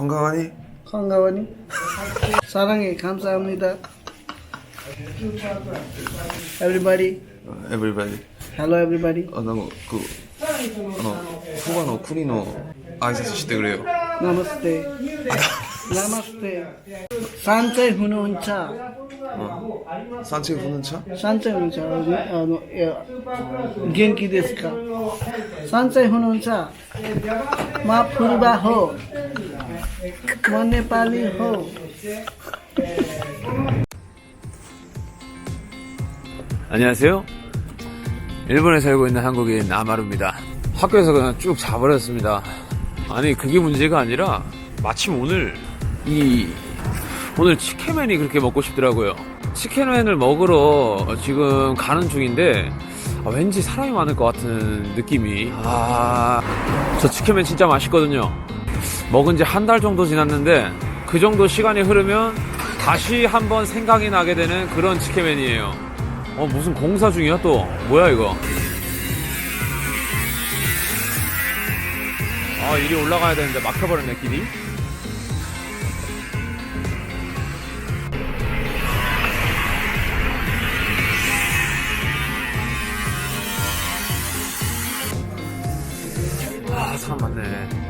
건강하 니? 건강하 니? 사랑 해. 감사합니 다. Everybody. Everybody. Hello everybody. あ、なんか、こ 후、 あの、そばの国の挨拶してくれよ。Namaste. Namaste. 산책 후는 차. うん。三中分の茶산책 후는 차. 아, 너, 야, 겐키 데스 까? 산책 후는 차. 마 푸르바 호. One Nepali ho. 안녕하세요. 일본에 살고 있는 한국인 나마루입니다. 학교에서 그냥 쭉 자버렸습니다. 아니 그게 문제가 아니라 마침 오늘 이 오늘 치케맨이 그렇게 먹고 싶더라고요. 치케맨을 먹으러 지금 가는 중인데 아, 왠지 사람이 많을 것 같은 느낌이. 아, 저 치케맨 진짜 맛있거든요. 먹은 지 한 달 정도 지났는데 그 정도 시간이 흐르면 다시 한번 생각이 나게 되는 그런 치킨맨이에요. 어 무슨 공사 중이야 또? 뭐야 이거? 아 이리 올라가야 되는데 막혀버렸네 길이. 아 사람 많네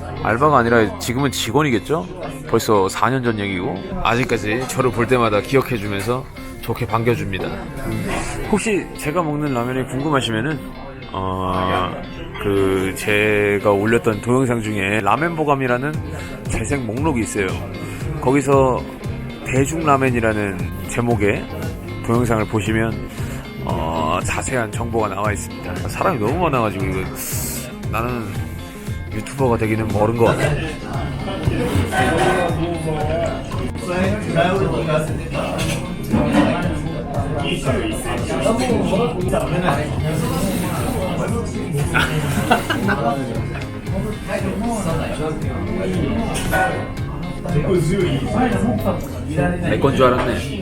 알바가 아니라 지금은 직원이겠죠? 벌써 4년 전 얘기고 아직까지 저를 볼 때마다 기억해주면서 좋게 반겨줍니다. 혹시 제가 먹는 라면이 궁금하시면은 어, 그 제가 올렸던 동영상 중에 라멘 보감이라는 재생 목록이 있어요. 거기서 대중 라멘이라는 제목의 동영상을 보시면 어, 자세한 정보가 나와 있습니다. 사람이 너무 많아가지고 이거 나는 유튜버가 되기는 멀은 것 같아. 내 건 줄 알았네.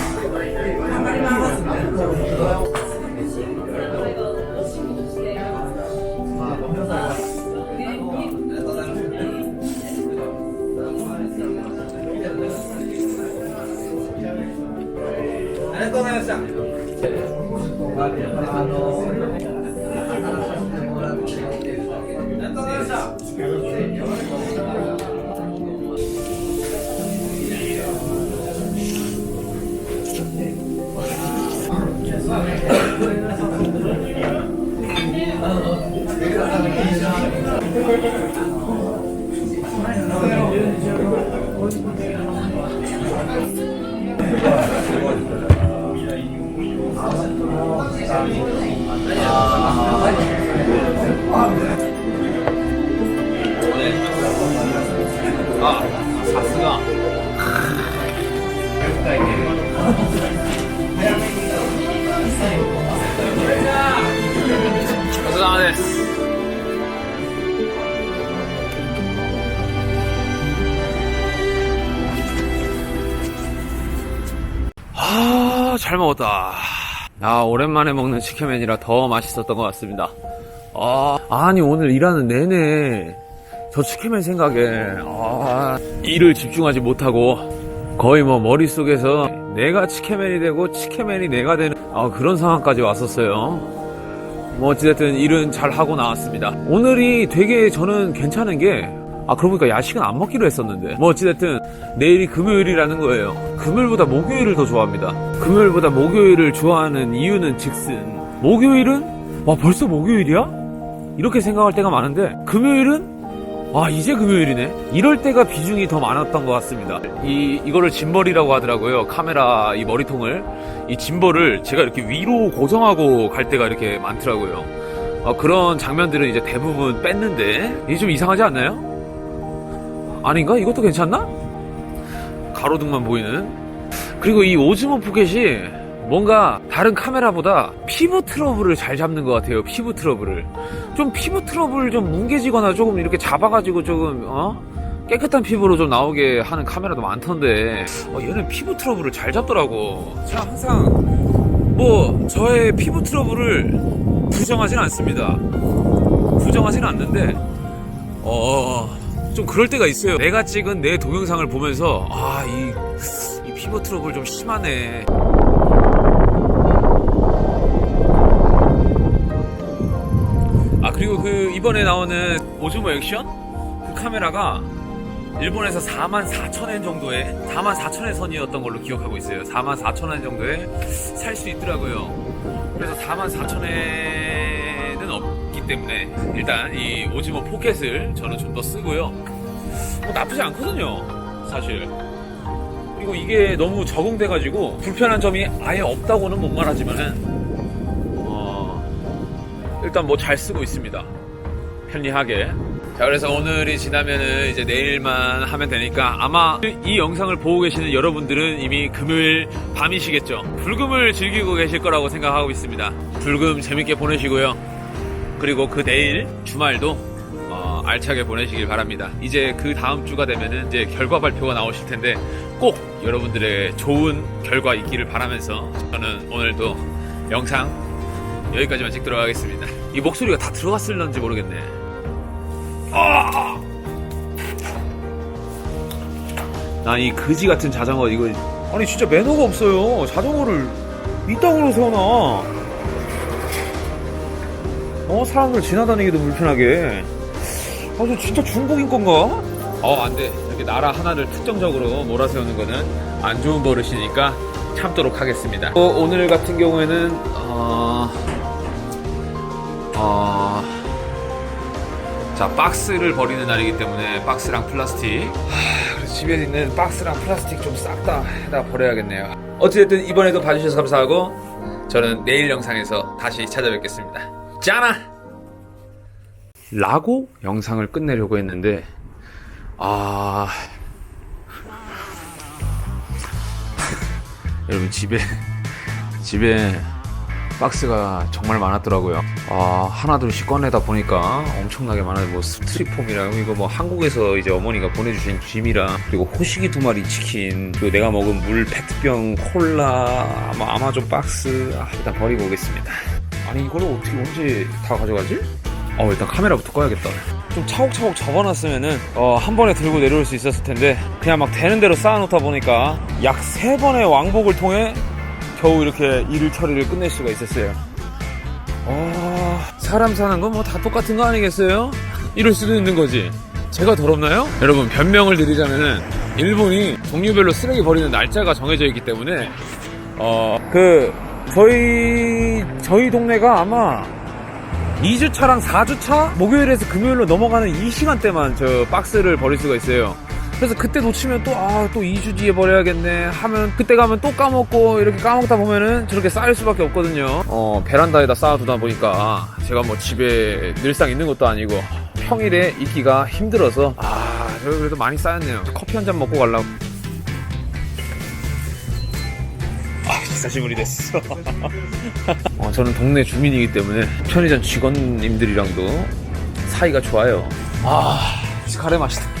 아, 잘 먹었다. 아, 오랜만에 먹는 치킨맨이라 더 맛있었던 것 같습니다. 아, 아니, 오늘 일하는 내내 저 치킨맨 생각에, 아, 일을 집중하지 못하고 거의 뭐 머릿속에서 내가 치킨맨이 되고 치킨맨이 내가 되는 아, 그런 상황까지 왔었어요. 뭐 어찌됐든 일은 잘 하고 나왔습니다. 오늘이 되게 저는 괜찮은 게 아 그러고 보니까 야식은 안 먹기로 했었는데 뭐 어찌됐든 내일이 금요일이라는 거예요 금요일보다 목요일을 더 좋아합니다 금요일보다 목요일을 좋아하는 이유는 즉슨 목요일은 와 벌써 목요일이야? 이렇게 생각할 때가 많은데 금요일은 아 이제 금요일이네 이럴 때가 비중이 더 많았던 것 같습니다 이 이거를 짐벌이라고 하더라고요 카메라 이 머리통을 이 짐벌을 제가 이렇게 위로 고정하고 갈 때가 이렇게 많더라고요 어, 그런 장면들은 이제 대부분 뺐는데 이게 좀 이상하지 않나요? 아닌가? 이것도 괜찮나? 가로등만 보이는 그리고 이 오즈모 포켓이 뭔가 다른 카메라보다 피부 트러블을 잘 잡는 것 같아요 피부 트러블을. 좀 피부 트러블 좀 뭉개지거나 조금 이렇게 잡아가지고 조금 어? 깨끗한 피부로 좀 나오게 하는 카메라도 많던데. 어, 얘는 피부 트러블을 잘 잡더라고. 제가 항상 뭐 저의 피부 트러블을 부정하진 않습니다. 부정하진 않는데 어... 좀 그럴 때가 있어요. 내가 찍은 내 동영상을 보면서 아 이 이 피부 트러블 좀 심하네 그리고 그 이번에 나오는 오즈모 액션 그 카메라가 일본에서 4만 4천 엔 정도에 4만 4천 엔 선이었던 걸로 기억하고 있어요. 4만 4천 엔 정도에 살 수 있더라고요. 그래서 4만 4천 엔은 없기 때문에 일단 이 오즈모 포켓을 저는 좀 더 쓰고요. 뭐 나쁘지 않거든요, 사실. 그리고 이게 너무 적응돼가지고 불편한 점이 아예 없다고는 못 말하지만은 어, 일단 뭐 잘 쓰고 있습니다. 편리하게. 자, 그래서 오늘이 지나면은 이제 내일만 하면 되니까 아마 이 영상을 보고 계시는 여러분들은 이미 금요일 밤이시겠죠. 불금을 즐기고 계실 거라고 생각하고 있습니다. 불금 재밌게 보내시고요. 그리고 그 내일 주말도 어, 알차게 보내시길 바랍니다. 이제 그 다음 주가 되면은 이제 결과 발표가 나오실 텐데 꼭 여러분들의 좋은 결과 있기를 바라면서 저는 오늘도 영상 여기까지만 찍도록 하겠습니다. 이 목소리가 다 들어갔을런지 모르겠네. 아! 나이 거지 같은 자전거 이거 아니 진짜 매너가 없어요. 자전거를 이따구로 세워놔. 어 사람들 지나다니기도 불편하게. 아, 저 진짜 중국인 건가? 어, 안 돼. 이렇게 나라 하나를 특정적으로 몰아세우는 거는 안 좋은 버릇이니까 참도록 하겠습니다. 어, 오늘 같은 경우에는, 어, 어, 자, 박스를 버리는 날이기 때문에 박스랑 플라스틱. 하, 그래서 집에 있는 박스랑 플라스틱 좀 싹다다 버려야겠네요. 어찌됐든 이번에도 봐주셔서 감사하고, 저는 내일 영상에서 다시 찾아뵙겠습니다. 짜나! 라고 영상을 끝내려고 했는데 아 여러분 집에 집에 박스가 정말 많았더라고요. 아 하나둘씩 꺼내다 보니까 엄청나게 많아요. 뭐 스트리폼이랑 이거 뭐 한국에서 이제 어머니가 보내주신 짐이랑 그리고 호식이 두 마리 치킨 그리고 내가 먹은 물 페트병 콜라 아마 아마존 박스 아, 일단 버리고 오겠습니다. 아니 이걸 어떻게 언제 다 가져가지? 어 일단 카메라부터 꺼야겠다 좀 차곡차곡 접어놨으면은 어, 한 번에 들고 내려올 수 있었을 텐데 그냥 막 되는 대로 쌓아놓다 보니까 약 세 번의 왕복을 통해 겨우 이렇게 일을 처리를 끝낼 수가 있었어요 어, 사람 사는 건 뭐 다 똑같은 거 아니겠어요? 이럴 수도 있는 거지 제가 더럽나요? 여러분 변명을 드리자면은 일본이 종류별로 쓰레기 버리는 날짜가 정해져 있기 때문에 어 그 저희 저희 동네가 아마 2주차랑 4주차 목요일에서 금요일로 넘어가는 이 시간대만 저 박스를 버릴 수가 있어요. 그래서 그때 놓치면 또, 아, 또 2주 뒤에 버려야겠네 하면 그때 가면 또 까먹고 이렇게 까먹다 보면은 저렇게 쌓일 수밖에 없거든요. 어, 베란다에다 쌓아두다 보니까 제가 뭐 집에 늘상 있는 것도 아니고 평일에 있기가 힘들어서 아, 그래도 많이 쌓였네요. 커피 한 잔 먹고 갈라고 사시물이 아, 됐어. 어, 저는 동네 주민이기 때문에 편의점 직원님들이랑도 사이가 좋아요. 아, 카레 맛있다.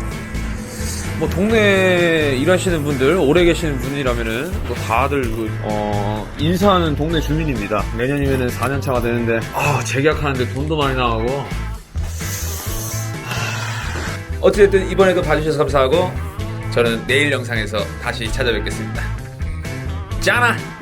뭐 동네에 일하시는 분들 오래 계시는 분이라면은 뭐 다들 그, 어, 인사하는 동네 주민입니다. 내년이면은 4년 차가 되는데 아 재계약하는데 돈도 많이 나가고 어찌됐든 이번에도 봐주셔서 감사하고 저는 내일 영상에서 다시 찾아뵙겠습니다. 짠아!